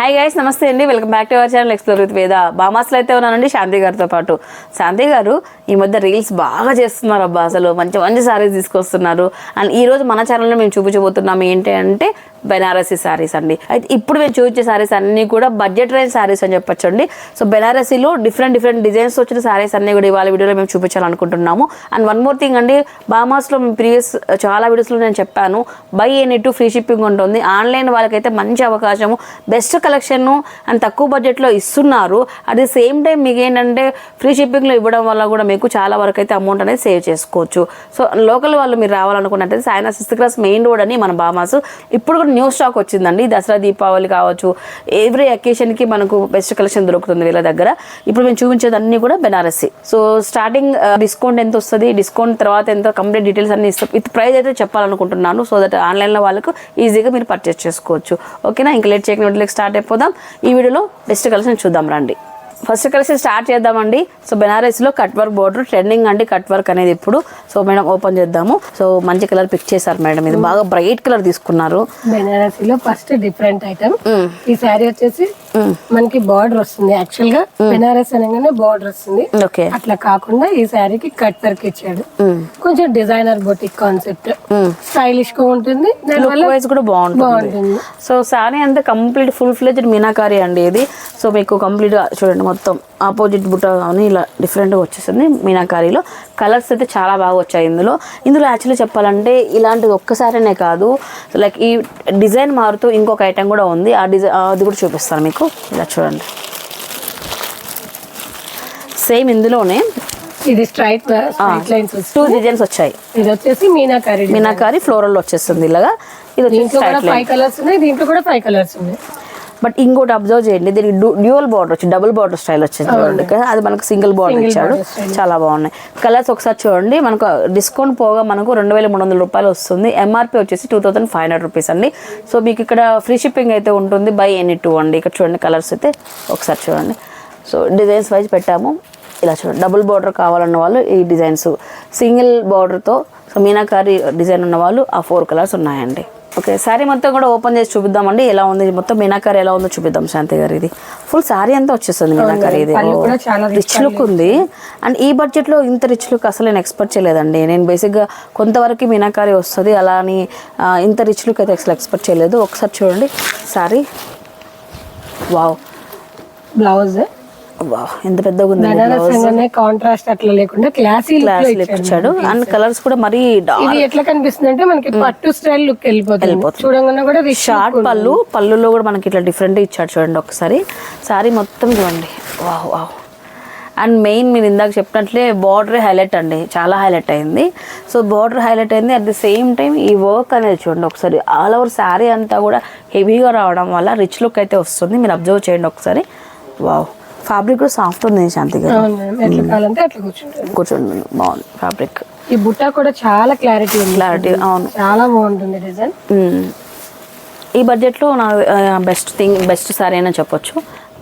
Hi guys నమస్తే అండి. Welcome back to our channel explore with Veda బామాస్లో అయితే ఉన్నానండి శాంతి గారితో పాటు. శాంతి గారు ఈ మధ్య రీల్స్ బాగా చేస్తున్నారు అబ్బా అసలు. మంచి మంచి సారీస్ తీసుకొస్తున్నారు. అండ్ ఈ రోజు మన ఛానల్లో మేము చూపించబోతున్నాం ఏంటి అంటే బెనారసీ సారీస్ అండి. అయితే ఇప్పుడు మేము చూపించే సారీస్ అన్నీ కూడా బడ్జెట్ రేంజ్ సారీస్ అని చెప్పొచ్చు అండి. సో బెనారసీలో డిఫరెంట్ డిఫరెంట్ డిజైన్స్ వచ్చిన సారీస్ అన్నీ కూడా ఇవాళ వీడియోలో మేము చూపించాలనుకుంటున్నాము. అండ్ వన్ మోర్ థింగ్ అండి బామాస్లో మేము ప్రీవియస్ చాలా వీడియోస్లో నేను చెప్పాను. Buy any two free shipping ఉంటుంది. ఆన్లైన్ వాళ్ళకైతే మంచి అవకాశము. బెస్ట్ కలెక్షన్ అండ్ తక్కువ బడ్జెట్లో ఇస్తున్నారు. అట్ ది సేమ్ టైం మీకు ఏంటంటే ఫ్రీ షిప్పింగ్లో ఇవ్వడం వల్ల కూడా మీకు చాలా వరకు అయితే అమౌంట్ అనేది సేవ్ చేసుకోవచ్చు. సో లోకల్ వాళ్ళు మీరు రావాలనుకున్నట్టయితే సాయన సిక్స్త్ క్లాస్ మెయిన్ రోడ్ అని మన బామాస్ ఇప్పుడు కూడా న్యూ స్టాక్ వచ్చిందండి. దసరా దీపావళి కావచ్చు ఎవ్రీ అకేషన్కి మనకు బెస్ట్ కలెక్షన్ దొరుకుతుంది వీళ్ళ దగ్గర. ఇప్పుడు మేము చూపించేది అన్ని కూడా బెనారసి సో స్టార్టింగ్ డిస్కౌంట్ ఎంత వస్తుంది? డిస్కౌంట్ తర్వాత ఎంత? కంప్లీట్ డీటెయిల్స్ అన్ని ఇస్తాం విత్ ప్రైస్ అయితే చెప్పాలనుకుంటున్నాను. సో దట్ ఆన్లైన్లో వాళ్ళకు ఈజీగా మీరు పర్చేస్ చేసుకోవచ్చు. ఓకేనా ఇంకా లేట్ చేయకుండా స్టార్ట్ పోదాం. ఈ వీడియోలో బెస్ట్ కలెక్షన్ చూద్దాం రండి. ఫస్ట్ కలిసి స్టార్ట్ చేద్దామండి. సో బెనారస్లో కట్ వర్క్ బోర్డర్ ట్రెండింగ్ అండి కట్ వర్క్ అనేది ఇప్పుడు. సో మేడం ఓపెన్ చేద్దాము. సో మంచి కలర్ పిక్ చేశారు మేడం. ఇది బాగా బ్రైట్ కలర్ తీసుకున్నారు. బెనారసీలో ఫస్ట్ డిఫరెంట్ ఐటమ్ ఈ శారీ వచ్చేసి మనకి బార్డర్ వస్తుంది యాక్చువల్గా. బెనారస్ అనగానే బార్డర్ వస్తుంది. ఓకే అట్లా కాకుండా ఈ శారీకి కట్ వర్క్ ఇచ్చాడు. కొంచెం డిజైనర్ బొటిక్ కాన్సెప్ట్ స్టైలిష్గా ఉంటుంది. వైజ్ కూడా బాగుంటుంది. బాగుంటుంది. సో శారీ అంతా కంప్లీట్ ఫుల్ ఫ్లెజ్డ్ మీనాకారి అండి ఇది. సో మీకు కంప్లీట్గా చూడండి. మొత్తం ఆపోజిట్ బుట్ట అని ఇలా డిఫరెంట్గా వచ్చేసింది. మీనాకారిలో కలర్స్ అయితే చాలా బాగా వచ్చాయి ఇందులో. ఇందులో యాక్చువల్లీ చెప్పాలంటే ఇలాంటిది ఒక్కసారినే కాదు. లైక్ ఈ డిజైన్ మారుతూ ఇంకొక ఐటెం కూడా ఉంది. ఆ డిజైన్ అది కూడా చూపిస్తాను మీకు. ఇలా చూడండి. సేమ్ ఇందులోనే ఇది స్ట్రైట్ లైన్స్ టూ డిజైన్స్ వచ్చాయి. ఇది వచ్చేసి మీనాకారి. మీనాకారి ఫ్లోరల్ వచ్చేస్తుంది ఇలాగా. ఇది వచ్చేసి ఫైవ్ కలర్స్ ఉన్నాయి. దీంట్లో కూడా ఫైవ్ కలర్స్ ఉన్నాయి. బట్ ఇంకోటి అబ్జర్వ్ చేయండి దీనికి డ్యూయల్ బార్డర్ వచ్చి డబుల్ బార్డర్ స్టైల్ వచ్చింది చూడండి అది మనకు సింగిల్ బార్డర్ ఇచ్చాడు. చాలా బాగున్నాయి. కలర్స్ ఒకసారి చూడండి మనకు డిస్కౌంట్ పోగా మనకు రెండు వేల మూడు వందల రూపాయలు వస్తుంది. ఎంఆర్పి వచ్చేసి two thousand five hundred rupees అండి. సో మీకు ఇక్కడ ఫ్రీ షిప్పింగ్ అయితే ఉంటుంది బై ఎనీ టూ అండి. ఇక్కడ చూడండి కలర్స్ అయితే ఒకసారి చూడండి. సో డిజైన్స్ వైజ్ పెట్టాము. ఇలా చూడండి డబుల్ బార్డర్ కావాలన్న వాళ్ళు ఈ డిజైన్స్ సింగిల్ బార్డర్తో సో మీనాకారి డిజైన్ ఉన్న వాళ్ళు ఆ ఫోర్ కలర్స్ ఉన్నాయండి. ఓకే శారీ మొత్తం కూడా ఓపెన్ చేసి చూపిద్దామండి. ఎలా ఉంది? మొత్తం మీనాకారి ఎలా ఉందో చూపిద్దాం శాంతి గారు ఇది. ఫుల్ శారీ అంతా వచ్చేస్తుంది మీనాకారి ఇది. రిచ్ లుక్ ఉంది. అండ్ ఈ బడ్జెట్లో ఇంత రిచ్ లుక్ అసలు నేను ఎక్స్పెక్ట్ చేయలేదండి. నేను బేసిక్గా కొంతవరకు మీనాకారి వస్తుంది అలా అని ఇంత రిచ్ లుక్ అయితే అసలు ఎక్స్పెక్ట్ చేయలేదు. ఒకసారి చూడండి. శారీ వావ్ బ్లౌజ్ ఎంత పెద్దగా ఉంది కాంట్రాస్ట్ అట్లా లేకుండా క్లాసీ క్లాస్ లుక్ ఇచ్చాడు. అండ్ కలర్స్ కూడా మరీ ఇది ఎట్లా కనిపిస్తుంది అంటే మనకి పట్టు స్టైల్ లుక్ వెళ్ళిపోతుంది. చూడంగానే కూడా షార్ట్ పళ్ళు పళ్ళులో కూడా మనకి ఇట్లా డిఫరెంట్ ఇచ్చాడు చూడండి ఒకసారి. సారీ మొత్తం చూడండి. వావ్ వావ్ అండ్ మెయిన్ మీరు ఇందాక చెప్పినట్లే బార్డర్ హైలైట్ అండి. చాలా హైలైట్ అయింది. సో బార్డర్ హైలైట్ అయింది. అట్ ది సేమ్ టైం ఈ వర్క్ అనేది చూడండి ఒకసారి. ఆల్ ఓవర్ శారీ అంతా కూడా హెవీగా రావడం వల్ల రిచ్ లుక్ అయితే వస్తుంది. మీరు అబ్జర్వ్ చేయండి ఒకసారి. వావ్ ఫ్యాబ్రిక్ కూడా సాఫ్ట్ ఉంది శాంతి గారు. ఎట్లా కావాలంటే అట్లా కూర్చుంటుంది. కూర్చోండి బాగుంది ఫ్యాబ్రిక్ ఈ బుట్ట కూడా చాలా క్లారిటీ ఉంది. క్లారిటీ అవును. చాలా బాగుంటుంది డిజైన్. ఈ బడ్జెట్లో నా బెస్ట్ థింగ్ బెస్ట్ సారీ అని చెప్పొచ్చు.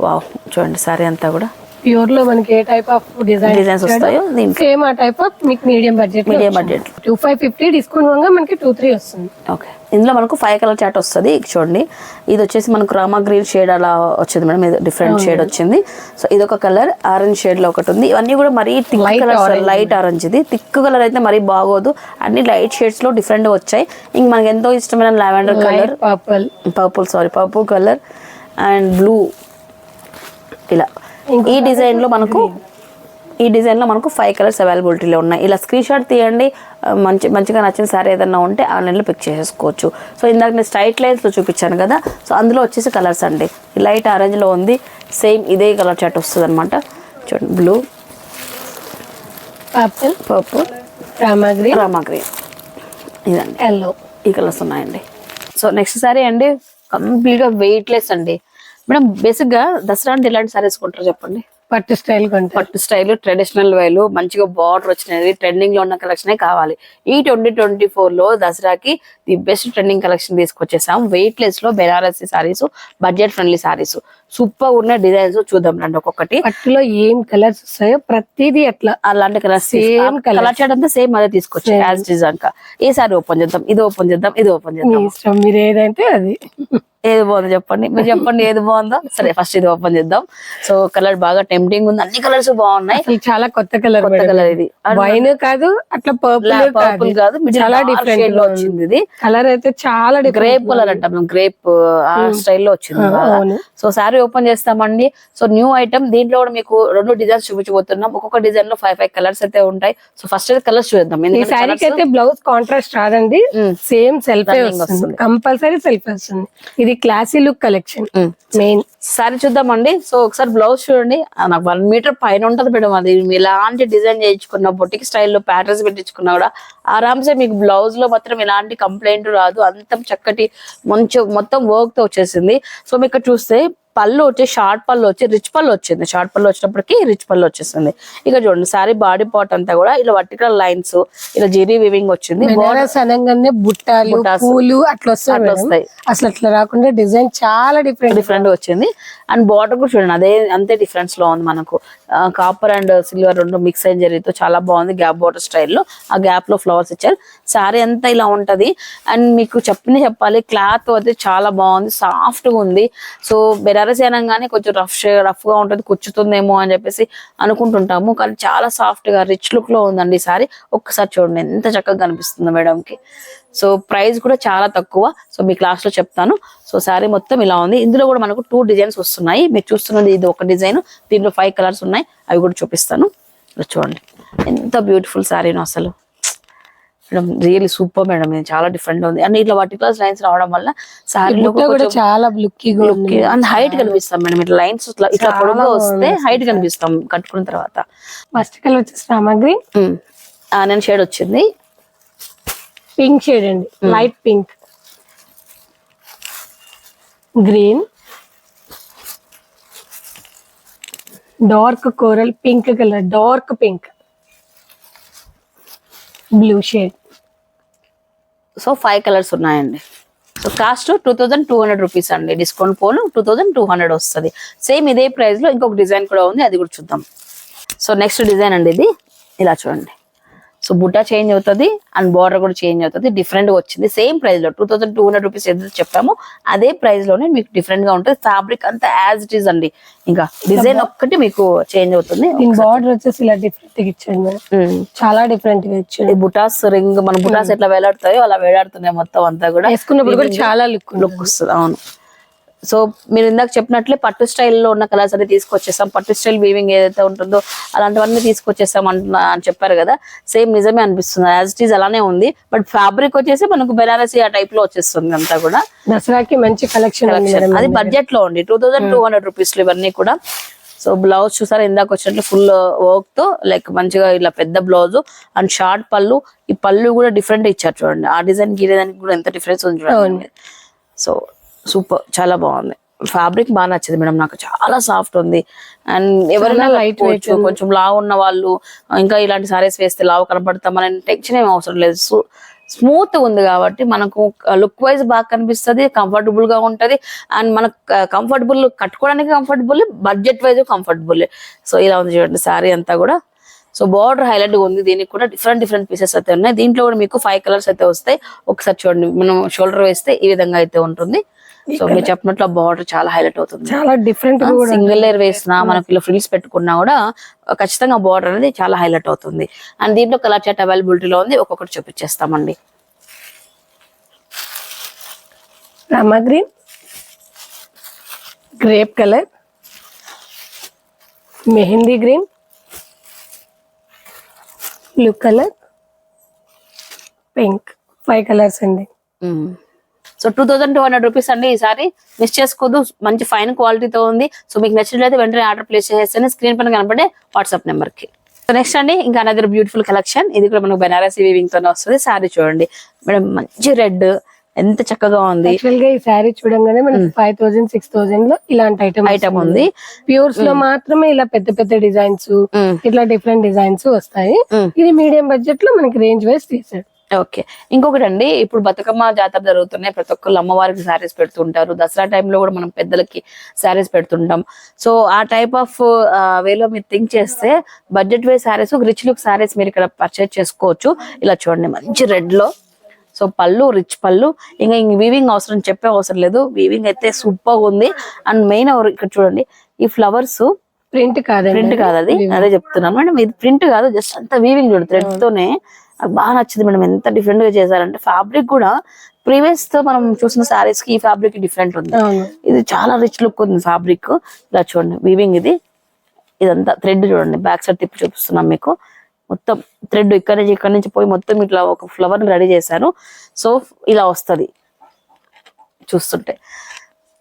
వావ్ చూడండి సారీ అంతా కూడా. ప్యూర్లో మనకి ఏ టైప్ ఆఫ్ డిజైన్ డిజైన్స్ వస్తాయో సేమ్ ఆ టైప్ ఆఫ్ మీకు medium budget medium budget two five fifty discount మనకి టూ త్రీ వస్తుంది. ఓకే ఇందులో మనకు ఫైవ్ కలర్ చాట్ వస్తుంది చూడండి. ఇది వచ్చేసి మనకు రామా గ్రీన్ షేడ్ అలా వచ్చింది మేడం ఇది డిఫరెంట్ షేడ్ వచ్చింది. సో ఇది ఒక కలర్ ఆరెంజ్ షేడ్లో ఒకటి ఉంది. ఇవన్నీ కూడా మరీ థిక్ కలర్ లైట్ ఆరెంజ్ ఇది. థిక్ కలర్ అయితే మరీ బాగోదు. అన్ని లైట్ షేడ్స్లో డిఫరెంట్ వచ్చాయి. ఇంక మనకి ఎంతో ఇష్టమైన lavender colour purple purple saree purple colour and blue ఇలా. ఈ డిజైన్లో మనకు ఈ డిజైన్లో మనకు ఫైవ్ కలర్స్ అవైలబిలిటీలో ఉన్నాయి. ఇలా స్క్రీన్ షాట్ తీయండి మంచి మంచిగా నచ్చిన సారీ ఏదైనా ఉంటే ఆన్లైన్లో పిక్ చేసుకోవచ్చు సో ఇందాక నేను స్ట్రైట్ లైన్స్లో చూపించాను కదా సో అందులో వచ్చేసి కలర్స్ అండి. లైట్ ఆరెంజ్లో ఉంది సేమ్ ఇదే కలర్ చాట్ వస్తుంది అనమాట చూడండి blue purple purple Rama green Rama green ఇదండి. ఎల్లో ఈ కలర్స్ ఉన్నాయండి. సో నెక్స్ట్ సారీ అండి కంప్లీట్గా వెయిట్లెస్ అండి. మేడం బేసిక్గా దసరా అంటే ఎలాంటి సారీస్ కొంటారు చెప్పండి? పట్టు స్టైల్ పట్టు స్టైల్ ట్రెడిషనల్ వేలు మంచిగా బార్డర్ వచ్చినది ట్రెండింగ్లో ఉన్న కలెక్షన్ కావాలి. ఈ ట్వంటీ ట్వంటీ ఫోర్లో దసరాకి ది బెస్ట్ ట్రెండింగ్ కలెక్షన్ తీసుకొచ్చేసాం. Weight లెస్లో Benarasi sarees budget friendly sarees super ఉన్న డిజైన్స్ చూద్దాం రండి ఒక్కొక్కటి. పట్టులో ఏం కలర్స్ వస్తాయో ప్రతిదీ అట్లా అలాంటి colours Same colours. Colour chart అంతా సేమ్ అదే తీసుకొచ్చి యాజ్ డిజైన్ ఏ సారీ ఓపెన్ చేద్దాం ఇది ఓపెన్ చేద్దాం ఇది ఓపెన్ చేద్దాం. మీరు ఏదంటే అది. ఏది బాగుందో చెప్పండి. మీరు చెప్పండి ఏది బాగుందో. సరే ఫస్ట్ ఇది ఓపెన్ చేద్దాం. సో కలర్ బాగా టెంప్టింగ్ ఉంది. అన్ని కలర్స్ బాగున్నాయి. చాలా కొత్త కలర్ కొత్త కలర్ ఇది. వైన్ కాదు అట్లా పర్పుల్ పర్పుల్ కాదు. చాలా డిఫరెంట్ shade లో వచ్చింది ఇది. కలర్ అయితే చాలా గ్రేప్ కలర్ అంటాం గ్రేప్ ఆ స్టైల్లో వచ్చింది. సో శారీ ఓపెన్ చేస్తామండి. సో న్యూ ఐటమ్ దీంట్లో కూడా మీకు రెండు డిజైన్స్ చూపించబోతున్నాం. ఒక్కొక్క డిజైన్లో ఫైవ్ ఫైవ్ కలర్స్ అయితే ఉంటాయి. సో ఫస్ట్ అయితే కలర్స్ చూద్దాం. ఈ శారీకి అయితే బ్లౌజ్ కాంట్రాస్ట్ రాదండి. సేమ్ సెల్ఫ్ వస్తుంది. కంపల్సరీ సెల్ఫ్ వస్తుంది. ఇది classy look collection. Main sari చూద్దామండి. సో ఒకసారి బ్లౌజ్ చూడండి. నాకు వన్ మీటర్ పైన ఉంటది మేడం అది. ఎలాంటి డిజైన్ చేయించుకున్న బొటిక్ స్టైల్లో ప్యాటర్న్స్ పెట్టించుకున్నా కూడా ఆరామ్సే మీకు బ్లౌజ్లో మాత్రం ఎలాంటి కంప్లైంట్ రాదు. అంత చక్కటి మంచి మొత్తం వర్క్తో వచ్చేసింది. సో మీకు చూస్తే పళ్ళు వచ్చి షార్ట్ పళ్ళు వచ్చి రిచ్ పళ్ళు వచ్చింది. షార్ట్ పళ్ళు వచ్చినప్పటికి రిచ్ పళ్ళు వచ్చేసింది. ఇక చూడండి సారీ బాడీ పార్ట్ అంతా కూడా ఇలా వర్టికల్ లైన్స్ ఇలా జెరీ వివింగ్ వచ్చింది. అనగానే బుట్టాలు బుట్టాస్. పూలు అట్లా వస్తాయి. వస్తాయి. అసలు అట్లా రాకుండా డిజైన్ చాలా డిఫరెంట్ డిఫరెంట్ వచ్చింది. అండ్ బార్డర్ కూడా చూడండి అదే అంతే డిఫరెన్స్లో ఉంది మనకు. కాపర్ అండ్ సిల్వర్ రెండు మిక్స్ అయిన జరిగితే చాలా బాగుంది గ్యాప్ బార్డర్ స్టైల్లో ఆ గ్యాప్లో ఫ్లవర్స్ ఇచ్చారు. సారీ అంతా ఇలా ఉంటది. అండ్ మీకు చెప్పిన చెప్పాలి క్లాత్ అయితే చాలా బాగుంది సాఫ్ట్గా ఉంది. సో బెనారస్ అనగానే కొంచెం రఫ్ రఫ్గా ఉంటుంది కుచ్చుతుందేమో అని చెప్పేసి అనుకుంటుంటాము. కానీ చాలా సాఫ్ట్గా రిచ్ లుక్లో ఉందండి ఈ సారీ. ఒక్కసారి చూడండి ఎంత చక్కగా కనిపిస్తుంది మేడం కి సో ప్రైస్ కూడా చాలా తక్కువ. సో మీ క్లాస్లో చెప్తాను. సో శారీ మొత్తం ఇలా ఉంది. ఇందులో కూడా మనకు టూ డిజైన్స్ వస్తున్నాయి. మీరు చూస్తున్నది ఇది ఒక డిజైన్. దీంట్లో ఫైవ్ కలర్స్ ఉన్నాయి. అవి కూడా చూపిస్తాను. చూడండి ఎంత బ్యూటిఫుల్ శారీను అసలు. Madam really super madam. ఇది చాలా డిఫరెంట్ ఉంది. అండ్ ఇట్లా వర్టికల్స్ లైన్స్ రావడం వల్ల శారీలో కూడా చాలా అండ్ హైట్ కనిపిస్తాం మేడం. ఇట్లా లైన్స్ ఇట్లా పొడుగ్గా వస్తే హైట్ కనిపిస్తాం కట్టుకున్న తర్వాత. ఫస్ట్ కలర్ వచ్చేసి రామగ్రీ. ఉమ్. ఆ, నేను షేడ్ వచ్చింది. పింక్ షేడ్ అండి. Light pink green dark coral pink colour dark pink blue shade so five colours ఉన్నాయండి. So cost two thousand two hundred rupees అండి. డిస్కౌంట్ పోను టూ థౌజండ్ టూ హండ్రెడ్ వస్తుంది. Same ఇదే ప్రైస్లో ఇంకొక డిజైన్ కూడా ఉంది అది కూడా చూద్దాం. సో నెక్స్ట్ డిజైన్ అండి ఇది. ఇలా చూడండి. సో బుట్ట చేంజ్ అవుతుంది అండ్ బార్డర్ కూడా చేంజ్ అవుతుంది డిఫరెంట్గా వచ్చింది. సేమ్ ప్రైస్లో two thousand two hundred rupees ఏదైతే చెప్పామో. అదే ప్రైస్లోనే మీకు డిఫరెంట్గా ఉంటుంది. ఫ్యాబ్రిక్ అంతా యాజ్ ఇట్ ఈస్ అండి. ఇంకా డిజైన్ ఒక్కటి మీకు చేంజ్ అవుతుంది. బార్డర్ వచ్చేసి ఇలా డిఫరెంట్ ఇచ్చాడు ఉమ్. చాలా డిఫరెంట్గా ఇచ్చాడు బుటాస్ రింగ్ మన బుటాస్ ఎట్లా వేలాడుతాయో అలా వేలాడుతున్నాయి మొత్తం అంతా కూడా. వేసుకున్నప్పుడు కూడా చాలా లుక్ లుక్ వస్తుంది అవును. సో మీరు ఇందాక చెప్పినట్లే పట్టు స్టైల్లో ఉన్న కలర్స్ అన్ని తీసుకొచ్చేస్తాం. పట్టు స్టైల్ వీవింగ్ ఏదైతే ఉంటుందో అలాంటివన్నీ తీసుకొచ్చేస్తాం అంటున్నా అని చెప్పారు కదా. సేమ్ నిజమే అనిపిస్తుంది. యాజ్ ఇట్ ఈస్ అలానే ఉంది. బట్ ఫ్యాబ్రిక్ వచ్చేసి మనకు బెనారసీ ఆ టైప్లో వచ్చేస్తుంది అంతా కూడా. దసరాకి మంచి కలెక్షన్ అది బడ్జెట్లో ఉంది. టూ థౌసండ్ టూ హండ్రెడ్ రూపీస్లో ఇవన్నీ కూడా. సో బ్లౌజ్ చూసారా? ఇందాక వచ్చినట్లు ఫుల్ వర్క్తో లైక్ మంచిగా ఇలా పెద్ద బ్లౌజ్ అండ్ షార్ట్ పళ్ళు. ఈ పళ్ళు కూడా డిఫరెంట్ ఇచ్చారు చూడండి. ఆ డిజైన్కి దానికి కూడా ఎంత డిఫరెన్స్ ఉంది చూడండి. సో సూపర్ చాలా బాగుంది. ఫ్యాబ్రిక్ బాగా నచ్చింది మేడం నాకు చాలా సాఫ్ట్ ఉంది. అండ్ ఎవరైనా లైట్ కొంచెం లావు ఉన్న వాళ్ళు ఇంకా ఇలాంటి సారీస్ వేస్తే లావు కనపడతామని టెన్షన్ ఏం అవసరం లేదు. స్మూత్ ఉంది కాబట్టి మనకు లుక్ వైజ్ బాగా కనిపిస్తుంది కంఫర్టబుల్గా ఉంటది. అండ్ మనకు కంఫర్టబుల్ కట్టుకోవడానికి comfortable budget wise comfortable so ఇలా ఉంది చూడండి సారీ అంతా కూడా. సో బార్డర్ హైలైట్ ఉంది దీనికి కూడా డిఫరెంట్ డిఫరెంట్ పీసెస్ అయితే ఉన్నాయి. దీంట్లో కూడా మీకు ఫైవ్ కలర్స్ అయితే వస్తాయి. ఒకసారి చూడండి మనం షోల్డర్ వేస్తే ఈ విధంగా అయితే ఉంటుంది. సో మీరు చెప్పినట్లు బార్డర్ చాలా హైలైట్ అవుతుంది. చాలా డిఫరెంట్ సింగిల్ లేయర్ వేసినా మనకి ఇలా ఫ్రిల్స్ పెట్టుకున్నా కూడా ఖచ్చితంగా బార్డర్ అనేది చాలా హైలైట్ అవుతుంది. అండ్ దీంట్లో కలర్ చాట్ అవైలబిలిటీలో ఉంది ఒక్కొక్కటి చూపించేస్తామండి. Rama green grape colour mehndi green blue colour pink five colours అండి. So two thousand two hundred rupees అండి ఈసారి. మిస్ చేసుకోదు. మంచి ఫైన్ క్వాలిటీతో ఉంది. సో మీకు నచ్చినట్లయితే వెంటనే ఆర్డర్ ప్లేస్ చేసేస్తే స్క్రీన్ పైన కనపడే వాట్సాప్ నెంబర్కి సో నెక్స్ట్ అండి ఇంకా అనదర్ బ్యూటిఫుల్ కలెక్షన్ ఇది కూడా మనకు బెనారసీ వీవింగ్ తోనే వస్తుంది. సారీ చూడండి. మేడం మంచి రెడ్. ఎంత చక్కగా ఉంది. యాక్చువల్గా ఈ శారీ చూడంగానే మనకి ఫైవ్ థౌసండ్ సిక్స్ థౌసండ్లో ఇలాంటి ఐటమ్ ఐటమ్ ఉంది. ప్యూర్స్లో మాత్రమే ఇలా పెద్ద పెద్ద డిజైన్స్. ఇట్లా డిఫరెంట్ డిజైన్స్ వస్తాయి. ఇది మీడియం బడ్జెట్లో మనకి రేంజ్ వైజ్ తీసాడు ఓకే. ఇంకొకటి అండి ఇప్పుడు బతుకమ్మ జాతర జరుగుతున్నాయి. ప్రతి ఒక్కళ్ళు అమ్మవారికి శారీస్ పెడుతుంటారు. దసరా టైంలో కూడా మనం పెద్దలకి శారీస్ పెడుతుంటాం. సో ఆ టైప్ ఆఫ్ వేలో మీరు థింక్ చేస్తే budget way saris rich look saris మీరు ఇక్కడ పర్చేజ్ చేసుకోవచ్చు. ఇలా చూడండి మంచి రెడ్లో. సో పళ్ళు రిచ్ పళ్ళు. ఇంకా ఇంక వీవింగ్ అవసరం చెప్పే అవసరం లేదు. వీవింగ్ అయితే సూపర్ ఉంది. అండ్ మెయిన్ ఇక్కడ చూడండి ఈ ఫ్లవర్స్ ప్రింట్ కాదండి ప్రింట్ కాదు అది. అదే చెప్తున్నాను. మేడం ఇది ప్రింట్ కాదు. జస్ట్ అంత వీవింగ్ చూడు థ్రెడ్ తోనే. నాకు బాగా నచ్చింది మేడం. ఎంత డిఫరెంట్గా చేశారంటే ఫ్యాబ్రిక్ కూడా ప్రీవియస్తో మనం చూసిన సారీస్కి ఈ ఫ్యాబ్రిక్ డిఫరెంట్ ఉంది. ఇది చాలా రిచ్ లుక్ ఉంది ఫ్యాబ్రిక్ ఇలా చూడండి వీవింగ్ ఇది. ఇదంతా థ్రెడ్ చూడండి బ్యాక్ సైడ్ తిప్పి చూపిస్తున్నాం మీకు. మొత్తం థ్రెడ్ ఇక్కడ నుంచి ఇక్కడ నుంచి పోయి మొత్తం ఇట్లా ఒక ఫ్లవర్ రెడీ చేశారు. సో ఇలా వస్తది. చూస్తుంటే.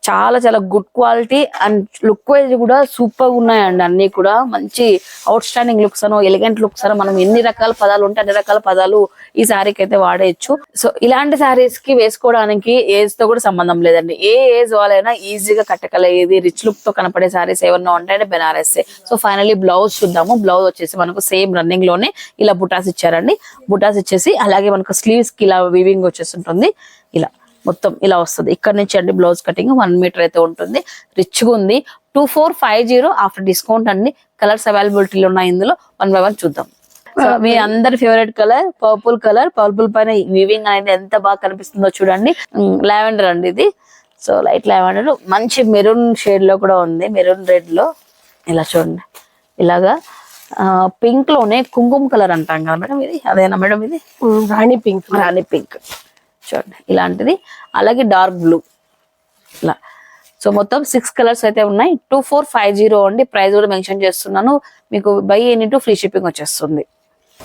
చాలా చాలా good quality and look wise కూడా సూపర్ ఉన్నాయండి అన్ని కూడా. మంచి అవుట్ స్టాండింగ్ లుక్స్ అనో ఎలిగెంట్ లుక్స్ అనో మనం ఎన్ని రకాల పదాలు ఉంటే అన్ని రకాల పదాలు ఈ శారీకి అయితే వాడేయచ్చు. సో ఇలాంటి శారీస్కి వేసుకోవడానికి ఏజ్తో కూడా సంబంధం లేదండి. ఏ ఏజ్ వాళ్ళైనా ఈజీగా కట్టగలిగేది రిచ్ లుక్తో కనపడే శారీస్ ఏమన్నా ఉంటాయంటే బెనారస్ సో ఫైనల్లీ బ్లౌజ్ చూద్దాము. బ్లౌజ్ వచ్చేసి మనకు సేమ్ రన్నింగ్లోనే ఇలా బుటాస్ ఇచ్చారండి. బుటాస్ ఇచ్చేసి అలాగే మనకు స్లీవ్స్కి ఇలా వివింగ్ వచ్చేసి ఉంటుంది. ఇలా. మొత్తం ఇలా వస్తుంది. ఇక్కడ నుంచి అండి బ్లౌజ్ కటింగ్ వన్ మీటర్ అయితే ఉంటుంది. రిచ్గా ఉంది. Two four five zero after discount అండి. కలర్స్ అవైలబిలిటీలో ఉన్నాయి ఇందులో. వన్ బై వన్ చూద్దాం. మీ అందరి favourite colour purple colour purple పైన వీవింగ్ అనేది ఎంత బాగా కనిపిస్తుందో చూడండి. లావెండర్ అండి ఇది. సో లైట్ లావెండర్ మంచి మెరూన్ షేడ్లో కూడా ఉంది. మెరూన్ రెడ్లో. ఇలా చూడండి. ఇలాగా పింక్లోనే కుంకుమ కలర్ అంటాం కదా మేడం ఇది? అదేనా మేడం ఇది? రాణి పింక్ రాణి పింక్ చూడండి ఇలాంటిది. అలాగే డార్క్ బ్లూ. ఇలా. సో మొత్తం సిక్స్ కలర్స్ అయితే ఉన్నాయి. టూ ఫోర్ ఫైవ్ జీరో అండి. ప్రైస్ కూడా మెన్షన్ చేస్తున్నాను. మీకు by any two free shipping వచ్చేస్తుంది.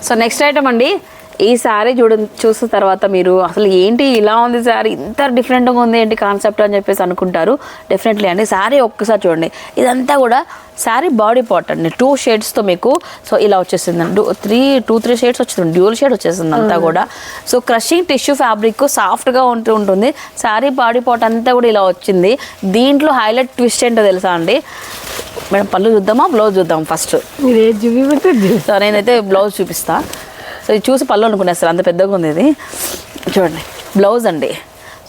సో నెక్స్ట్ ఐటమ్ అండి. ఈ శారీ చూడ చూసిన తర్వాత మీరు అసలు ఏంటి ఇలా ఉంది శారీ ఇంత డిఫరెంట్గా ఉంది ఏంటి కాన్సెప్ట్ అని చెప్పేసి అనుకుంటారు. డెఫినెట్లీ అండి. శారీ ఒక్కసారి చూడండి. ఇదంతా కూడా శారీ బాడీ పార్ట్ అండి. టూ షేడ్స్తో మీకు సో ఇలా వచ్చేసింది. త్రీ టూ త్రీ షేడ్స్ వచ్చింది డ్యూల్ షేడ్ వచ్చేసింది అంతా కూడా. సో క్రషింగ్ టిష్యూ ఫ్యాబ్రిక్ సాఫ్ట్గా ఉంటూ ఉంటుంది. శారీ బాడీ పార్ట్ అంతా కూడా ఇలా వచ్చింది. దీంట్లో హైలైట్ ట్విస్ట్ ఏంటో తెలుసా అండి? మేడం పళ్ళు చూద్దామా? బ్లౌజ్ చూద్దాం ఫస్ట్ సో నేనైతే బ్లౌజ్ చూపిస్తా. సో ఇది చూసి పళ్ళు అనుకునేస్తారు అంత పెద్దగా ఉంది ఇది. చూడండి బ్లౌజ్ అండి.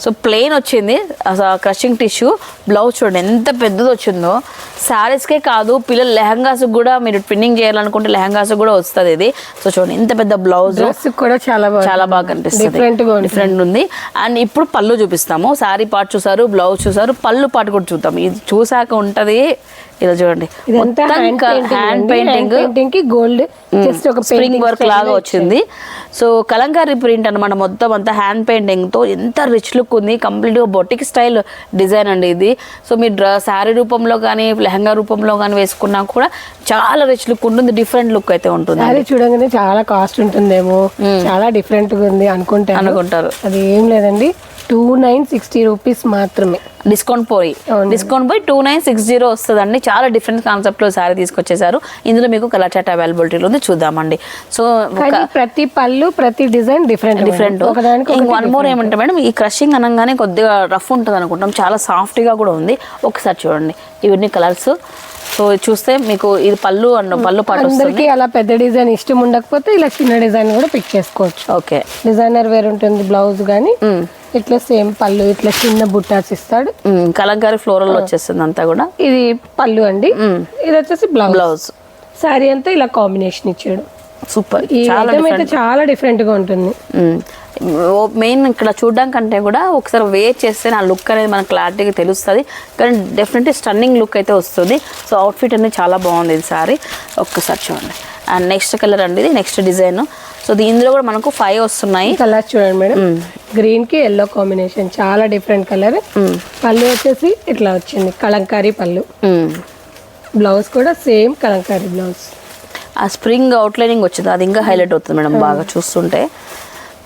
సో ప్లెయిన్ వచ్చింది. క్రషింగ్ టిష్యూ బ్లౌజ్ చూడండి ఎంత పెద్దది వచ్చిందో. శారీస్కే కాదు పిల్లల లెహంగాస్ కూడా మీరు ట్విన్నింగ్ చేయాలనుకుంటే లెహంగాస్ కూడా వస్తుంది ఇది. సో చూడండి ఇంత పెద్ద బ్లౌజ్ కూడా చాలా బాగా చాలా బాగా కనిపిస్తుంది. డిఫరెంట్ ఉంది. అండ్ ఇప్పుడు పళ్ళు చూపిస్తాము. శారీ పార్ట్ చూసారు బ్లౌజ్ చూసారు పళ్ళు పార్ట్ కూడా చూద్దాం. ఇది చూసాక ఉంటది ఇలా చూడండి. హ్యాండ్ పెయింటింగ్కి గోల్డ్ జస్ట్ ఒక స్ప్రింగ్ వర్క్ లాగా వచ్చింది. సో కలంకారీ ప్రింట్ అన్నమాట మొత్తం అంతా హ్యాండ్ పెయింటింగ్తో ఎంత రిచ్ లుక్ ఉంది. కంప్లీట్గా బొటిక్ స్టైల్ డిజైన్ అండి ఇది. సో మీరు డ్ర శారీ రూపంలో కానీ లెహంగా రూపంలో కానీ వేసుకున్నా కూడా చాలా రిచ్ లుక్ ఉంటుంది. డిఫరెంట్ లుక్ అయితే ఉంటుంది సారీ చూడగానే చాలా కాస్ట్ ఉంటుందేమో. చాలా డిఫరెంట్గా ఉంది అనుకుంటాను. అనుకుంటారు. అది ఏం లేదండి. టూ నైన్ సిక్స్టీ రూపీస్ మాత్రమే. డిస్కౌంట్ పోయి. డిస్కౌంట్ పోయి టూ నైన్ సిక్స్ జీరో వస్తుందండి. చాలా డిఫరెంట్ కాన్సెప్ట్లో శారీ తీసుకొచ్చేసారు ఇందులో మీకు కలర్ చాట్ అవైలబిలిటీలో ఉంది చూద్దామండి. సో ప్రతి పళ్ళు ప్రతి design different different one more ఏమంటే మేడం ఈ క్రషింగ్ అనగానే కొద్దిగా రఫ్ ఉంటుంది అనుకుంటాం చాలా సాఫ్ట్గా కూడా ఉంది. ఒకసారి చూడండి. ఇవన్నీ కలర్స్ సో చూస్తే మీకు ఇది పళ్ళు అన్న పళ్ళు పాటు అందరికి అలా పెద్ద డిజైన్ ఇష్టం ఉండకపోతే ఇలా చిన్న డిజైన్ కూడా పిక్ చేసుకోవచ్చు. ఓకే. డిజైనర్ వేర్ ఉంటుంది బ్లౌజ్ కానీ ఇట్లా సేమ్ పళ్ళు ఇట్లా చిన్న బుట్టాస్ ఇస్తాడు. కలంకారీ ఫ్లోరల్ వచ్చేస్తుంది అంతా కూడా. ఇది పళ్ళు అండి. ఇది వచ్చేసి బ్లౌజ్. బ్లౌజ్. సారీ అంతా ఇలా కాంబినేషన్ ఇచ్చాడు. సూపర్. చాలా డిఫరెంట్గా ఉంటుంది. మెయిన్ ఇక్కడ చూడడం కంటే కూడా ఒకసారి వేర్ చేస్తే నా లుక్ అనేది మనకు క్లారిటీగా తెలుస్తుంది. కానీ డెఫినెట్లీ స్టన్నింగ్ లుక్ అయితే వస్తుంది. సో అవుట్ఫిట్ అనేది చాలా బాగుంది ఇది సారీ ఒక్కసారి చూడండి. అండ్ నెక్స్ట్ కలర్ అండి ఇది నెక్స్ట్ డిజైన్ సో ఇందులో కూడా మనకు ఫైవ్ వస్తున్నాయి. కలర్ చూడండి మేడం. గ్రీన్కి ఎల్లో కాంబినేషన్ చాలా డిఫరెంట్ కలర్ పళ్ళు వచ్చేసి ఇట్లా వచ్చింది. కలంకారీ పళ్ళు. బ్లౌజ్ కూడా సేమ్ కలంకారీ బ్లౌజ్ ఆ స్ప్రింగ్ అవుట్లైనింగ్ వచ్చింది. అది ఇంకా హైలైట్ అవుతుంది మేడం బాగా చూస్తుంటే.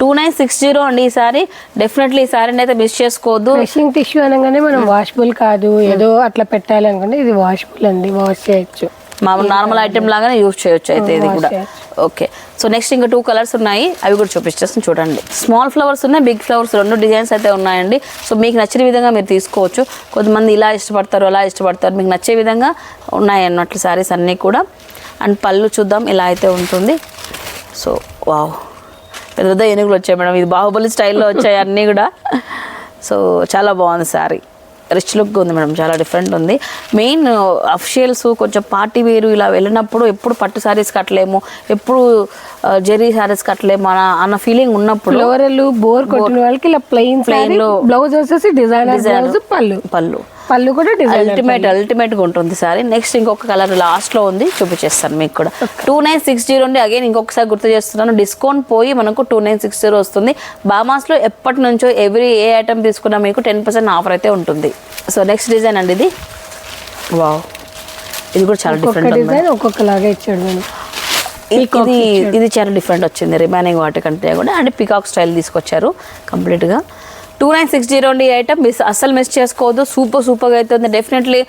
టూ నైన్ సిక్స్ జీరో అండి ఈ సారీ డెఫినెట్లీ ఈ సారీని అయితే మిస్ చేసుకోవద్దు. బ్రషింగ్ టిష్యూ అనగానే మనం వాషబుల్ కాదు ఏదో అట్లా పెట్టాలి అనుకుంటే ఇది వాషబుల్ అండి వాష్ చేయొచ్చు. మామూలు నార్మల్ ఐటెం లాగానే యూజ్ చేయొచ్చు అయితే ఇది కూడా. చేయొచ్చు. ఓకే సో నెక్స్ట్ ఇంకా టూ కలర్స్ ఉన్నాయి. అవి కూడా చూపించేస్తాను చూడండి. స్మాల్ ఫ్లవర్స్ ఉన్నాయి బిగ్ ఫ్లవర్స్ రెండు డిజైన్స్ అయితే ఉన్నాయండి. సో మీకు నచ్చిన విధంగా మీరు తీసుకోవచ్చు. కొంతమంది ఇలా ఇష్టపడతారు అలా ఇష్టపడతారు. మీకు నచ్చే విధంగా ఉన్నాయి అన్నట్లు సారీస్ అన్నీ కూడా. అండ్ పళ్ళు చూద్దాం ఇలా అయితే ఉంటుంది. సో వావ్ పెద్ద పెద్ద ఏనుగులు వచ్చాయి మేడం. ఇది బాహుబలి స్టైల్లో వచ్చాయి అన్నీ కూడా. సో చాలా బాగుంది సారీ రిచ్ లుక్ ఉంది మేడం. చాలా డిఫరెంట్ ఉంది. మెయిన్ అఫిషియల్స్ కొంచెం పార్టీ వేరు ఇలా వెళ్ళినప్పుడు ఎప్పుడు పట్టు శారీస్ కట్టలేము ఎప్పుడు జెరీ శారీస్ కట్టలేము అన్న అన్న ఫీలింగ్ ఉన్నప్పుడు ఫ్లోరల్ బోర్ కొట్టిన వాళ్ళకి ఇలా ప్లెయిన్ Plain లో బ్లౌజ్ వచ్చేసి బ్లౌజ్ పళ్ళు. పళ్ళు. పళ్ళు కూడా అల్టిమేట్ అల్టిమేట్గా ఉంటుంది సారీ. నెక్స్ట్ ఇంకొక కలర్ లాస్ట్లో ఉంది. చూపించేస్తాను మీకు కూడా. టూ నైన్ సిక్స్ జీరో ఉంది అగైన్ ఇంకొకసారి గుర్తు చేస్తున్నాను. డిస్కౌంట్ పోయి మనకు టూ నైన్ సిక్స్ జీరో వస్తుంది. బామాస్లో ఎప్పటి నుంచో ఎవ్రీ ఏ ఐటమ్ తీసుకున్నా మీకు టెన్ పర్సెంట్ ఆఫర్ అయితే ఉంటుంది. సో నెక్స్ట్ డిజైన్ అండి ఇది. వావ్ ఇది కూడా చాలా డిఫరెంట్ డిజైన్ ఒక్కొక్క లాగా ఇచ్చాడు ఇది ఇది చాలా డిఫరెంట్ వచ్చింది. రిమైనింగ్ వాటికంటే కూడా. అంటే పికాక్ స్టైల్ తీసుకొచ్చారు. కంప్లీట్గా టూ నైన్ సిక్స్ జీరో అండి ఐటమ్ మిస్ అస్సలు మిస్ చేసుకోవద్దు. సూపర్ సూపర్గా అవుతుంది డెఫినెట్లీ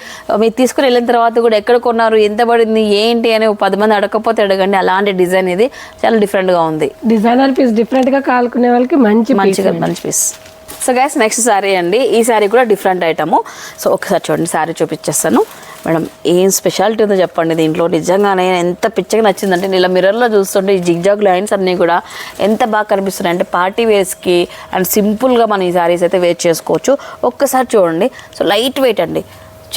మీరు తీసుకుని వెళ్ళిన తర్వాత కూడా ఎక్కడ కొన్నారు ఎంత పడింది ఏంటి అని పది మంది అడగకపోతే అడగండి. అలాంటి డిజైన్ ఇది చాలా డిఫరెంట్గా ఉంది. డిజైనర్ పీస్ డిఫరెంట్గా కాలుకునే వాళ్ళకి మంచి మంచిగా మంచి piece so guys next sari అండి. ఈ శారీ కూడా డిఫరెంట్ ఐటము సో ఒకసారి చూడండి శారీ చూపించేస్తాను. మేడం ఏం స్పెషాలిటీ ఉందో చెప్పండి దీంట్లో. నిజంగానే ఎంత పిచ్చగా నచ్చిందంటే నేను ఇలా మిర్రర్లో చూస్తుంటే ఈ జిగ్జాగ్ లైన్స్ అన్నీ కూడా ఎంత బాగా కనిపిస్తున్నాయి అంటే పార్టీ వేర్స్కి అండ్ సింపుల్గా మనం ఈ శారీస్ అయితే వేర్ చేసుకోవచ్చు. ఒక్కసారి చూడండి. సో లైట్ వెయిట్ అండి.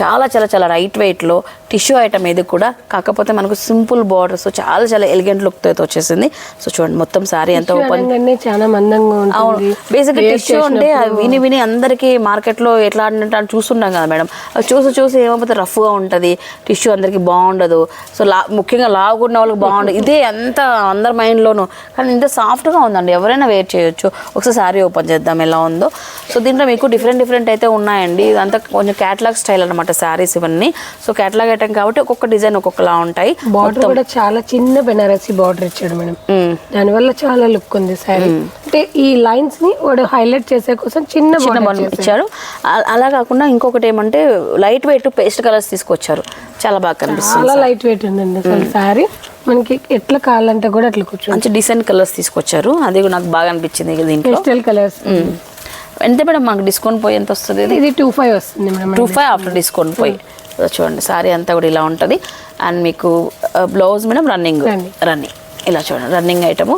చాలా చాలా చాలా లైట్ వెయిట్లో టిష్యూ ఐటమ్ ఇది కూడా కాకపోతే మనకు సింపుల్ బార్డర్స్ చాలా చాలా ఎలిగెంట్ లుక్తో అయితే వచ్చేసింది. సో చూడండి మొత్తం శారీ ఎంత ఓపెన్ చాలా మందంగా అవును. టిష్యూ అంటే విని విని అందరికి మార్కెట్లో ఎట్లా అంటే అని చూస్తుంటాం కదా మేడం. చూసి చూసి ఏమైపోతే రఫ్గా ఉంటుంది. టిష్యూ అందరికి బాగుండదు. సో లా ముఖ్యంగా లాగున్న వాళ్ళకి బాగుండదు. ఇదే ఎంత అందరి మైండ్లోనూ కానీ ఇంత సాఫ్ట్గా ఉందండి. ఎవరైనా వేర్ చేయొచ్చు. ఒకసారి శారీ ఓపెన్ చేద్దాం ఎలా ఉందో. సో దీంట్లో మీకు డిఫరెంట్ డిఫరెంట్ అయితే ఉన్నాయండి. ఇదంతా కొంచెం క్యాటలాగ్ స్టైల్ అనమాట శారీస్ ఇవన్నీ. సో క్యాటలాగ్ ఐటమ్ కాబట్టి ఒక్కొక్క డిజైన్ ఒక్కొక్కలా ఉంటాయి. బార్డర్ కూడా చాలా చిన్న బెనారసి బార్డర్ ఇచ్చాడు మేడం. దానివల్ల చాలా లుక్ ఉంది సారీ అంటే ఈ లైన్స్ని వాడు హైలైట్ చేసే కోసం చిన్న బొమ్మ ఇచ్చారు. అలా కాకుండా ఇంకొకటి ఏమంటే లైట్ వెయిట్ పేస్ట్ కలర్స్ తీసుకొచ్చారు. చాలా బాగా కనిపిస్తుంది చాలా లైట్ వెయిట్ ఉందండి అసలు సారీ మనకి ఎట్లా కావాలంటే కూడా అట్లా కూర్చోండి మంచి డిసెంట్ కలర్స్ తీసుకొచ్చారు. అది నాకు బాగా అనిపించింది దీంట్లో. Pastel colours. ఎంత మేడం మాకు డిస్కౌంట్ పోయి ఎంత వస్తుంది ఇది? టూ ఫైవ్ వస్తుంది madam two five after discount పోయి. చూడండి సారీ అంతా కూడా ఇలా ఉంటుంది. అండ్ మీకు బ్లౌజ్ మేడం రన్నింగ్. రన్నింగ్. ఇలా చూడండి running item.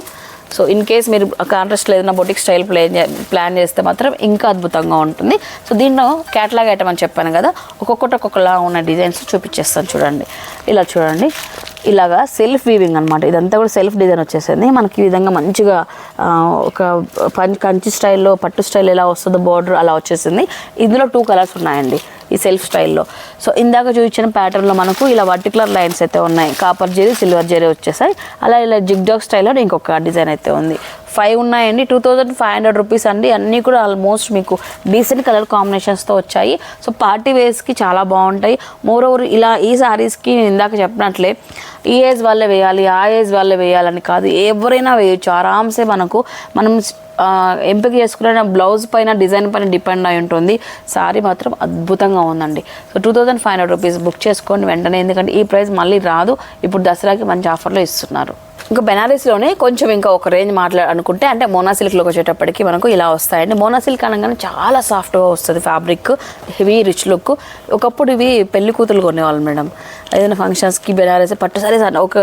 So in case మీరు కాంట్రాస్ట్ ఏదైనా బొటిక్ స్టైల్ ప్లాన్ ప్లాన్ చేస్తే మాత్రం ఇంకా అద్భుతంగా ఉంటుంది. సో దీంట్లో క్యాటలాగ్ ఐటమ్ అని చెప్పాను కదా ఒక్కొక్కటి ఒక్కొక్కలా ఉన్న డిజైన్స్ చూపించేస్తాను చూడండి. ఇలా చూడండి. ఇలాగా సెల్ఫ్ వీవింగ్ అనమాట ఇదంతా కూడా సెల్ఫ్ డిజైన్ వచ్చేసింది. మనకి ఈ విధంగా మంచిగా ఒక పంచ్ కంచి స్టైల్లో పట్టు స్టైల్ ఎలా వస్తుందో బార్డర్ అలా వచ్చేసింది. ఇందులో టూ కలర్స్ ఉన్నాయండి. ఈ సెల్ఫ్ స్టైల్లో. సో ఇందాక చూపించిన ప్యాటర్న్లో మనకు ఇలా వర్టికులర్ లైన్స్ అయితే ఉన్నాయి. కాపర్ జెరీ సిల్వర్ జెరీ వచ్చేసాయి. అలా ఇలా జిగ్జాగ్ స్టైల్లో ఇంకొక డిజైన్ అయితే ఉంది. ఫైవ్ ఉన్నాయండి. Two thousand five hundred rupees అండి. అన్నీ కూడా ఆల్మోస్ట్ మీకు డీసెంట్ కలర్ కాంబినేషన్స్తో వచ్చాయి. సో పార్టీ వేర్స్కి చాలా బాగుంటాయి. మోర్ ఓవర్ ఇలా ఈ శారీస్కి నేను ఇందాక చెప్పినట్లే ఈ ఏజ్ వాళ్ళే వేయాలి ఆ ఏజ్ వాళ్ళే వేయాలని కాదు. ఎవరైనా వేయచ్చు. ఆరామ్సే మనకు మనం ఎంపిక చేసుకున్న బ్లౌజ్ పైన డిజైన్ పైన డిపెండ్ అయి ఉంటుంది. సారీ మాత్రం అద్భుతంగా ఉందండి. So two thousand five hundred rupees book చేసుకోండి వెంటనే ఎందుకంటే ఈ ప్రైస్ మళ్ళీ రాదు. ఇప్పుడు దసరాకి మంచి ఆఫర్లో ఇస్తున్నారు. ఇంకా బెనారస్లోనే కొంచెం ఇంకా ఒక రేంజ్ మాట్లా అనుకుంటే అంటే మోనా సిల్క్లోకి వచ్చేటప్పటికి మనకు ఇలా వస్తాయండి. మోనా సిల్క్ అనగానే చాలా సాఫ్ట్గా వస్తుంది ఫ్యాబ్రిక్ హెవీ రిచ్ లుక్. ఒకప్పుడు ఇవి పెళ్ళి కూతురు కొనేవాళ్ళు మేడం. ఏదైనా ఫంక్షన్స్కి బెనారస్ పట్టుసారి ఒక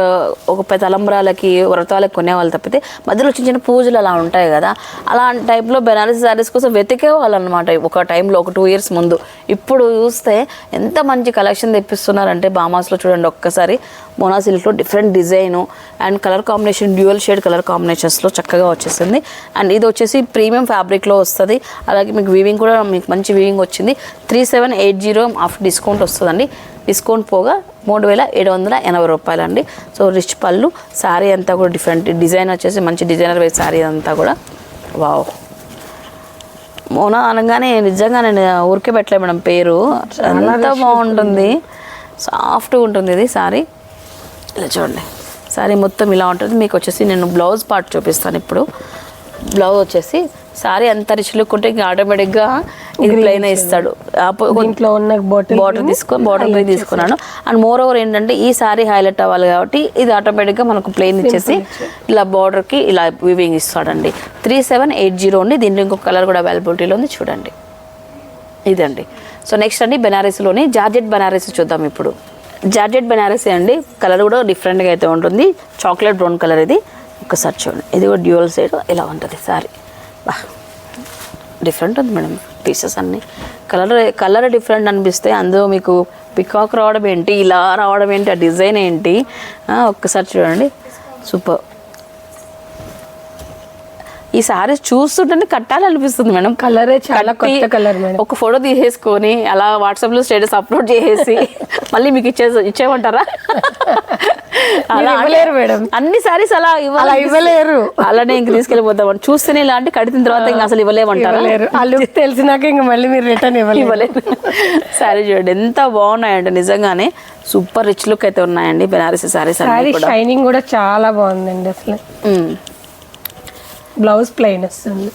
ఒక తలంబరాలకి తలంబ్రాలకి వ్రతాలకు కొనేవాళ్ళు తప్పితే మధ్యలో చిన్న చిన్న పూజలు అలా ఉంటాయి కదా. అలాంటి టైప్లో బెనారస్ శారీస్ కోసం వెతికే వాళ్ళు అనమాట ఒక టైంలో ఒక టూ ఇయర్స్ ముందు. ఇప్పుడు చూస్తే ఎంత మంచి కలెక్షన్ తెప్పిస్తున్నారంటే బామాస్లో చూడండి ఒక్కసారి. మోనా సిల్క్లో different design and colour combination dual shade colour కాంబినేషన్స్లో చక్కగా వచ్చేసింది. అండ్ ఇది వచ్చేసి ప్రీమియం ఫ్యాబ్రిక్లో వస్తుంది. అలాగే మీకు వీవింగ్ కూడా మీకు మంచి వీవింగ్ వచ్చింది. Three seven eight zero off discount వస్తుందండి. డిస్కౌంట్ పోగా మూడు వేల ఏడు వందల ఎనభై రూపాయలు అండి సో రిచ్ పళ్ళు శారీ అంతా కూడా డిఫరెంట్ డిజైన్ వచ్చేసి మంచి డిజైనర్ వేర్ శారీ అంతా కూడా. వావ్ మోనా అనగానే నిజంగా నేను ఊరికే పెట్టలే మేడం పేరు. అంత బాగుంటుంది. సాఫ్ట్గా ఉంటుంది ఇది సారీ ఇలా చూడండి. సారీ మొత్తం ఇలా ఉంటుంది. మీకు వచ్చేసి నేను బ్లౌజ్ పార్ట్ చూపిస్తాను ఇప్పుడు. బ్లౌజ్ వచ్చేసి సారీ అంత రిచ్ లుక్ ఉంటే ఇంకా ఆటోమేటిక్గా ఇది ప్లెయిన్ ఇస్తాడు. దీంట్లో ఉన్న బాటిల్ బార్డర్ తీసుకొని బార్డర్ ప్లే తీసుకున్నాను. అండ్ మోర్ ఓవర్ ఏంటంటే ఈ సారీ హైలైట్ అవ్వాలి కాబట్టి ఇది ఆటోమేటిక్గా మనకు ప్లెయిన్ ఇచ్చేసి ఇలా బార్డర్కి ఇలా వివింగ్ ఇస్తాడండి. త్రీ సెవెన్ ఎయిట్ జీరో ఉంది. దీంట్లో ఇంకొక కలర్ కూడా అవైలబిలిటీలో ఉంది. చూడండి. ఇదండి. సో నెక్స్ట్ అండి బెనారస్లోని జార్జెట్ బెనారస్ చూద్దాం ఇప్పుడు. జార్జెట్ బెనారసే అండి. కలర్ కూడా డిఫరెంట్గా అయితే ఉంటుంది. చాక్లెట్ బ్రౌన్ కలర్ ఇది. ఒకసారి చూడండి. ఇది కూడా డ్యూయల్ సైడ్ ఇలా ఉంటుంది సారీ. బా. డిఫరెంట్ ఉంది మేడం పీసెస్ అన్నీ. కలర్ కలర్ డిఫరెంట్ అనిపిస్తే అందులో మీకు పికాక్ రావడం ఏంటి ఇలా రావడం ఏంటి ఆ డిజైన్ ఏంటి? ఒక్కసారి చూడండి. సూపర్. ఈ సారీస్ చూస్తుంటేనే కట్టాలనిపిస్తుంది మేడం. కలరే చాలా కొత్త కలర్ మేడం. ఒక ఫోటో తీసేసుకొని అలా వాట్సాప్లో స్టేటస్ అప్లోడ్ చేసేసి మళ్ళీ మీకు ఇచ్చే ఇచ్చేయమంటారా? అలా ఇవ్వలేరు మేడం. అన్ని సారీస్ అలా అలా ఇవ్వలేరు. అలానే ఇంక తీసుకెళ్ళిపోతాం చూస్తేనే ఇలాంటి కడితిన తర్వాత ఇంకా అసలు ఇవ్వలేమంటారా? ఇవ్వలేరు. ఆ లుక్ తెలిసినాక ఇంకా మళ్ళీ మీరు రిటర్న్ ఇవ్వలేరు. ఇవ్వలేదు. సారీ చూడండి ఎంత బాగున్నాయండి. నిజంగానే సూపర్ రిచ్ లుక్ అయితే ఉన్నాయండి బెనారసి సారీస్ సారీ షైనింగ్ కూడా. చాలా బాగుందండి అసలు. బ్లౌజ్ ప్లెయిన్ వస్తుంది.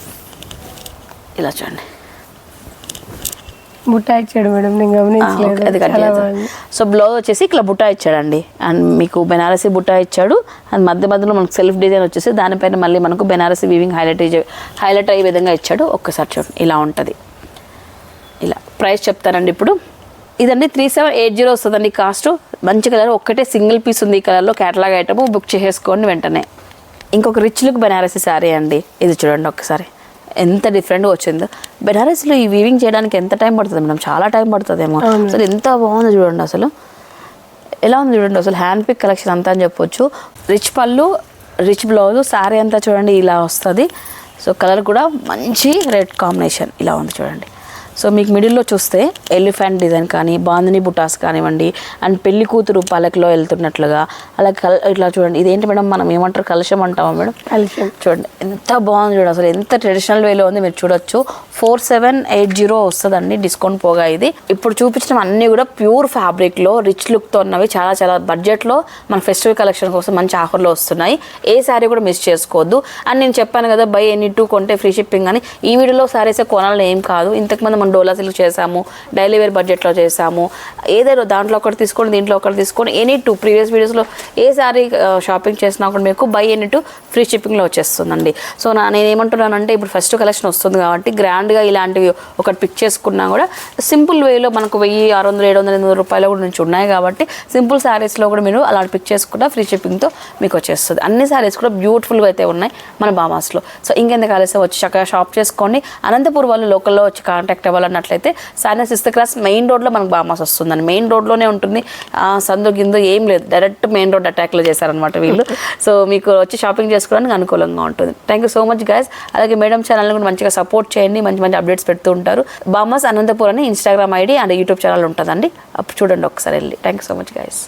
ఇలా చూడండి. బుట్ట ఇచ్చాడు మేడం నేను గమనించలేదు. అది సో బ్లౌజ్ వచ్చేసి ఇట్లా బుట్టా ఇచ్చాడండి. అండ్ మీకు బెనారసీ బుట్టా ఇచ్చాడు. అండ్ మధ్య మధ్యలో మనకు సెల్ఫ్ డిజైన్ వచ్చేసి దానిపైన మళ్ళీ మనకు బెనారసీ వీవింగ్ హైలైట్ హైలైట్ అయ్యే విధంగా ఇచ్చాడు. ఒక్కసారి చూడండి ఇలా ఉంటుంది. ఇలా ప్రైస్ చెప్తానండి ఇప్పుడు. ఇదండి త్రీ సెవెన్ ఎయిట్ జీరో వస్తుందండి కాస్ట్ మంచి కలర్ ఒక్కటే సింగిల్ పీస్ ఉంది ఈ కలర్లో క్యాటలాగ్ ఐటమ్ బుక్ చేసేసుకోండి వెంటనే. ఇంకొక రిచ్ లుక్ బెనారసీ శారీ అండి. ఇది చూడండి ఒక్కసారి. ఎంత డిఫరెంట్గా వచ్చిందో. బెనారస్లో ఈ వీవింగ్ చేయడానికి ఎంత టైం పడుతుంది మేడం? చాలా టైం పడుతుందేమో. అసలు ఎంత బాగుందో చూడండి అసలు. ఎలా ఉంది చూడండి అసలు? హ్యాండ్ పిక్ కలెక్షన్ అంతా అని చెప్పొచ్చు. రిచ్ పళ్ళు రిచ్ బ్లౌజ్ శారీ అంతా చూడండి ఇలా వస్తుంది. సో కలర్ కూడా మంచి రెడ్ కాంబినేషన్ ఇలా ఉంది చూడండి. సో మీకు మిడిల్లో చూస్తే ఎలిఫెంట్ డిజైన్ కానీ బాందిని బుటాస్ కానివ్వండి అండ్ పెళ్ళి కూతురు పలకలో వెళ్తున్నట్లుగా అలా కల ఇట్లా చూడండి. ఇదేంటి మేడం మనం ఏమంటారు? కలశం అంటామా మేడం? కాల్షియం చూడండి. ఎంత బాగుంది చూడండి అసలు. ఎంత ట్రెడిషనల్ వేలో ఉంది మీరు చూడొచ్చు. ఫోర్ సెవెన్ ఎయిట్ జీరో వస్తుందండి. డిస్కౌంట్ పోగా ఇది. ఇప్పుడు చూపించిన అన్నీ కూడా ప్యూర్ ఫ్యాబ్రిక్లో రిచ్ లుక్తో ఉన్నవి. చాలా చాలా బడ్జెట్లో మన ఫెస్టివల్ కలెక్షన్ కోసం మంచి ఆఫర్లో వస్తున్నాయి. ఏ శారీ కూడా మిస్ చేసుకోవద్దు. అండ్ నేను చెప్పాను కదా బై ఎనీ టూ కొంటే ఫ్రీ షిప్పింగ్ అని. ఈ వీడియోలో శారీస్ కొనాలని ఏం కాదు. ఇంతకుముందు మనం డోలా సిల్క్ చేసాము డైలీ వేర్ బడ్జెట్లో చేసాము ఏదైనా దాంట్లో ఒకటి తీసుకొని దీంట్లో ఒకటి తీసుకొని ఎనీ టూ ప్రీవియస్ వీడియోస్లో ఏ శారీ షాపింగ్ చేసినా కూడా మీకు బై ఎనీ టూ ఫ్రీ షిప్పింగ్లో వచ్చేస్తుందండి. సో నా నేను ఏమంటున్నానంటే ఇప్పుడు ఫస్ట్ కలెక్షన్ వస్తుంది కాబట్టి గ్రాండ్గా ఇలాంటివి ఒకటి పిక్ చేసుకున్నా కూడా సింపుల్ వేలో మనకు వెయ్యి ఆరు వందలు ఏడు వందల ఎనిమిది రూపాయలు కూడా నుంచి ఉన్నాయి కాబట్టి సింపుల్ శారీస్లో కూడా మీరు అలాంటి పిక్ చేసుకుంటా ఫ్రీ షిప్పింగ్తో మీకు వచ్చేస్తుంది. అన్ని శారీస్ కూడా బ్యూటిఫుల్గా అయితే ఉన్నాయి మన బామాస్లో సో ఇంకెందుకు ఆలస్యం? వచ్చి చక్కగా షాప్ చేసుకోండి. అనంతపూర్ వాళ్ళు లోకల్లో వచ్చి కాంటాక్ట్ కావాలన్నట్లయితే సాయన సిక్స్త్ క్రాస్ మెయిన్ రోడ్లో మనకు బామాస్ వస్తుందండి. మెయిన్ రోడ్లోనే ఉంటుంది. సందు గిందు ఏం లేదు. డైరెక్ట్ మెయిన్ రోడ్ అటాక్లో చేశారనమాట వీళ్ళు. సో మీకు వచ్చి షాపింగ్ చేసుకోవడానికి అనుకూలంగా ఉంటుంది. Thank you so much guys అలాగే మేడం ఛానల్ని కూడా మంచిగా సపోర్ట్ చేయండి. మంచి మంచి అప్డేట్స్ పెడుతూ ఉంటారు. బామాస్ అనంతపూర్ అని Instagram ID and YouTube channel ఉంటుందండి. అప్పుడు చూడండి ఒకసారి వెళ్ళి. Thank you so much guys